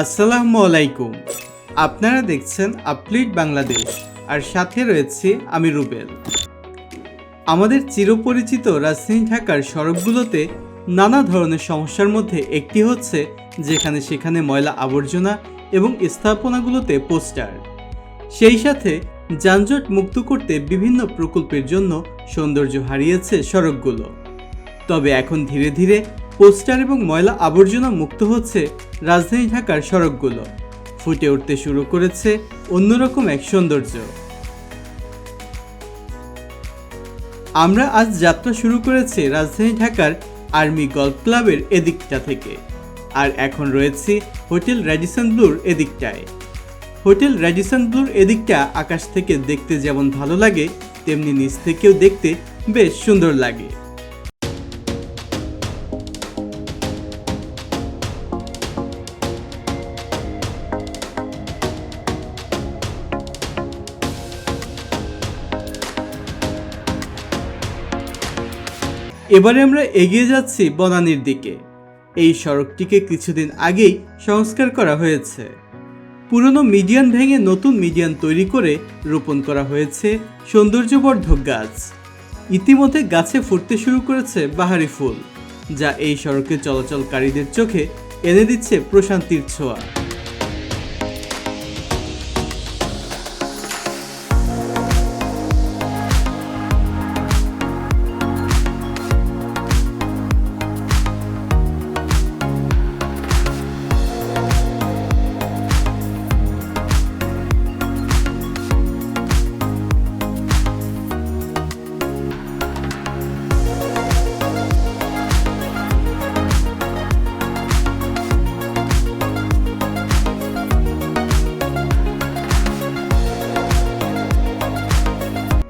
আসসালামু আলাইকুম। আপনারা দেখছেন আপলিট বাংলাদেশ, আর সাথে রয়েছে আমি রুবেল। আমাদের চিরপরিচিত রাজধানী ঢাকার সড়কগুলোতে নানা ধরনের সমস্যার মধ্যে একটি হচ্ছে যেখানে সেখানে ময়লা আবর্জনা এবং স্থাপনাগুলোতে পোস্টার। সেই সাথে যানজট মুক্ত করতে বিভিন্ন প্রকল্পের জন্য সৌন্দর্য হারিয়েছে সড়কগুলো। তবে এখন ধীরে ধীরে পোস্টার এবং ময়লা আবর্জনা মুক্ত হচ্ছে রাজধানী ঢাকার সড়কগুলো। ফুটে উঠতে শুরু করেছে অন্যরকম এক সৌন্দর্য। আমরা আজ যাত্রা শুরু করেছি রাজধানী ঢাকার আর্মি গল্ফ ক্লাবের এদিকটা থেকে। আর এখন রয়েছি হোটেল র্যাডিসন ব্লুর এদিকটায়। হোটেল র্যাডিসন ব্লুর এদিকটা আকাশ থেকে দেখতে যেমন ভালো লাগে, তেমনি নিচ থেকেও দেখতে বেশ সুন্দর লাগে। এবারে আমরা এগিয়ে যাচ্ছি বনানীর দিকে। এই সড়কটিকে কিছুদিন আগেই সংস্কার করা হয়েছে। পুরনো মিডিয়ান ভেঙে নতুন মিডিয়ান তৈরি করে রোপণ করা হয়েছে সৌন্দর্যবর্ধক গাছ। ইতিমধ্যে গাছে ফুটতে শুরু করেছে বাহারি ফুল, যা এই সড়কে চলাচলকারীদের চোখে এনে দিচ্ছে প্রশান্তির ছোঁয়া।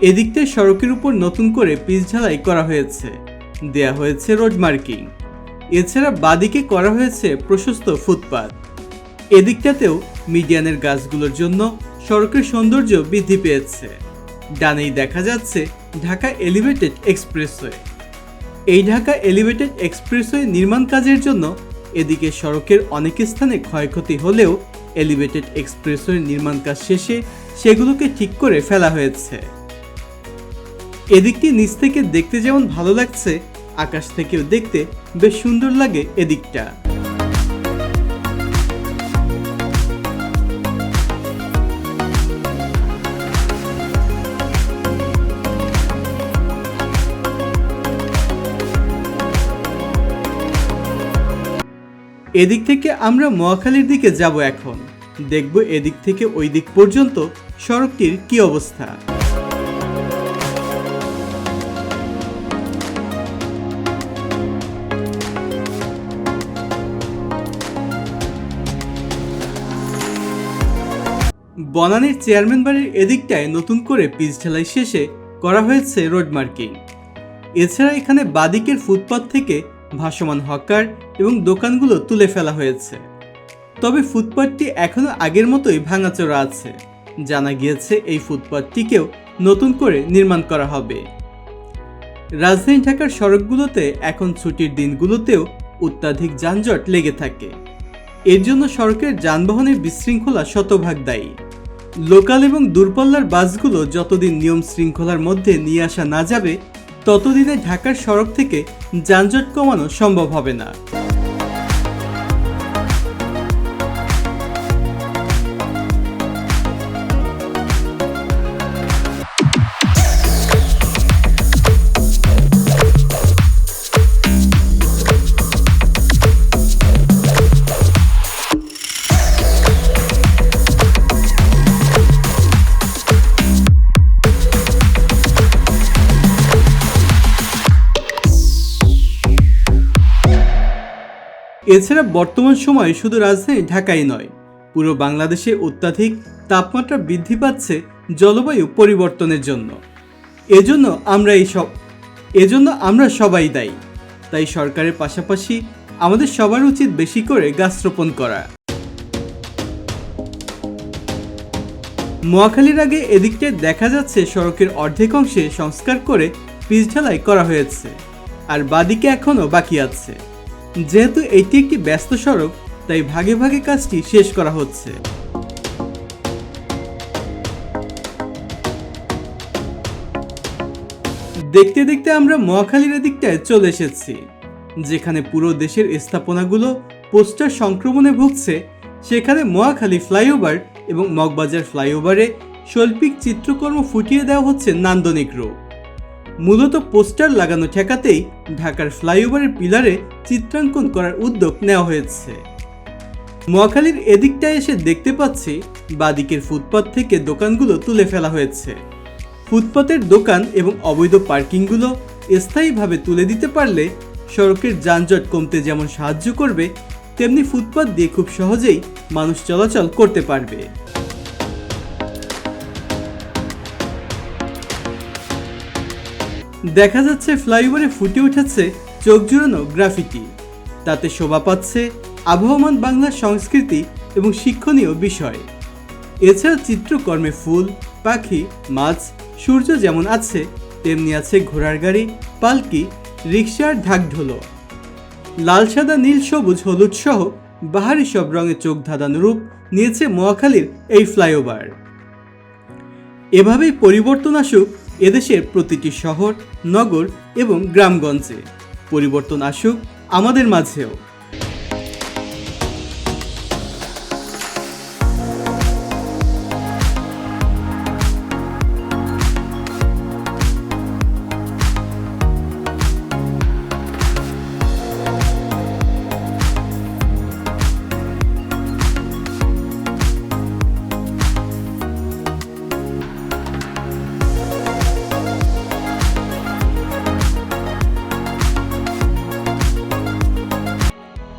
এদিকটায় সড়কের উপর নতুন করে পিচ ঢালাই করা হয়েছে। দেয়া হয়েছে রোড মার্কিং। এছাড়া বাদিকে করা হয়েছে প্রশস্ত ফুটপাত। এদিকটাতেও মিডিয়ানের গাছগুলোর জন্য সড়কের সৌন্দর্য বৃদ্ধি পেয়েছে। ডানেই দেখা যাচ্ছে ঢাকা এলিভেটেড এক্সপ্রেসওয়ে। এই ঢাকা এলিভেটেড এক্সপ্রেসওয়ে নির্মাণ কাজের জন্য এদিকে সড়কের অনেক স্থানে ক্ষয়ক্ষতি হলেও এলিভেটেড এক্সপ্রেসওয়ে নির্মাণ কাজ শেষে সেগুলোকে ঠিক করে ফেলা হয়েছে। এদিকটি নিচ থেকে দেখতে যেমন ভালো লাগছে, আকাশ থেকেও দেখতে বেশ সুন্দর লাগে এদিকটা। এদিক থেকে আমরা মহাখালীর দিকে যাব এখন। দেখব এদিক থেকে ওই দিক পর্যন্ত সড়কটির কি অবস্থা। বনানীর চেয়ারম্যান বাড়ির এদিকটায় নতুন করে পিচ ঢালাই শেষে করা হয়েছে রোড মার্কিং। এছাড়া এখানে বাদিকের ফুটপাত থেকে ভাসমান হকার এবং দোকানগুলো তুলে ফেলা হয়েছে। তবে ফুটপাতটি এখনও আগের মতোই ভাঙাচোরা আছে। জানা গিয়েছে এই ফুটপাতটিকেও নতুন করে নির্মাণ করা হবে। রাজধানী ঢাকার সড়কগুলোতে এখন ছুটির দিনগুলোতেও অত্যাধিক যানজট লেগে থাকে। এর জন্য সড়কের যানবাহনের বিশৃঙ্খলা শতভাগ দায়ী। লোকাল এবং দূরপাল্লার বাসগুলো যতদিন নিয়ম শৃঙ্খলার মধ্যে নিয়ে আসা না যাবে, ততদিনে ঢাকার সড়ক থেকে যানজট কমানো সম্ভব হবে না। এছাড়া বর্তমান সময়ে শুধু রাজধানী ঢাকাই নয়, পুরো বাংলাদেশে অত্যাধিক তাপমাত্রা বৃদ্ধি পাচ্ছে জলবায়ু পরিবর্তনের জন্য। এজন্য আমরা এই সব, এজন্য আমরা সবাই দায়ী। তাই সরকারের পাশাপাশি আমাদের সবার উচিত বেশি করে গাছ রোপণ করা। মহাখালীর আগে এদিকটায় দেখা যাচ্ছে সড়কের অর্ধেক অংশে সংস্কার করে পিচ ঢালাই করা হয়েছে, আর বাদিকে এখনও বাকি আছে। যেহেতু এটি একটি ব্যস্ত সড়ক, তাই ভাগে ভাগে কাজটি শেষ করা হচ্ছে। দেখতে দেখতে আমরা মহাখালীর দিকটায় চলে এসেছি, যেখানে পুরো দেশের স্থাপনাগুলো পোস্টার সংক্রমণে ভুগছে। সেখানে মহাখালী ফ্লাইওভার এবং মগবাজার ফ্লাইওভারে শৈল্পিক চিত্রকর্ম ফুটিয়ে দেওয়া হচ্ছে নান্দনিক রূপ। মূলত পোস্টার লাগানো ঠেকাতেই ঢাকার ফ্লাইওভারের পিলারে চিত্রাঙ্কন করার উদ্যোগ নেওয়া হয়েছে। মহাখালীর এদিকটায় এসে দেখতে পাচ্ছি, বাদিকের ফুটপাত থেকে দোকানগুলো তুলে ফেলা হয়েছে। ফুটপাতের দোকান এবং অবৈধ পার্কিংগুলো স্থায়ীভাবে তুলে দিতে পারলে সড়কের যানজট কমতে যেমন সাহায্য করবে, তেমনি ফুটপাত দিয়ে খুব সহজেই মানুষ চলাচল করতে পারবে। দেখা যাচ্ছে ফ্লাইওভারে ফুটে উঠেছে চোখ জুড়ানো গ্রাফিটি তাতে শোভা পাচ্ছে আবহমান বাংলার সংস্কৃতি এবং শিক্ষণীয় বিষয়। এছাড়া চিত্রকর্মে ফুল, পাখি, মাছ, সূর্য যেমন আছে, তেমনি আছে ঘোড়ার গাড়ি, পালকি, রিক্সার ঢাকঢোলো লাল, সাদা, নীল, সবুজ, হলুদ সহ বাহারি সব রঙে চোখ ধাঁধানো রূপ নিয়েছে মহাখালীর এই ফ্লাইওভার। এভাবেই পরিবর্তন আসুক এদেশের প্রতিটি শহর নগর এবং গ্রামগঞ্জে। পরিবর্তন আসুক আমাদের মাঝেও।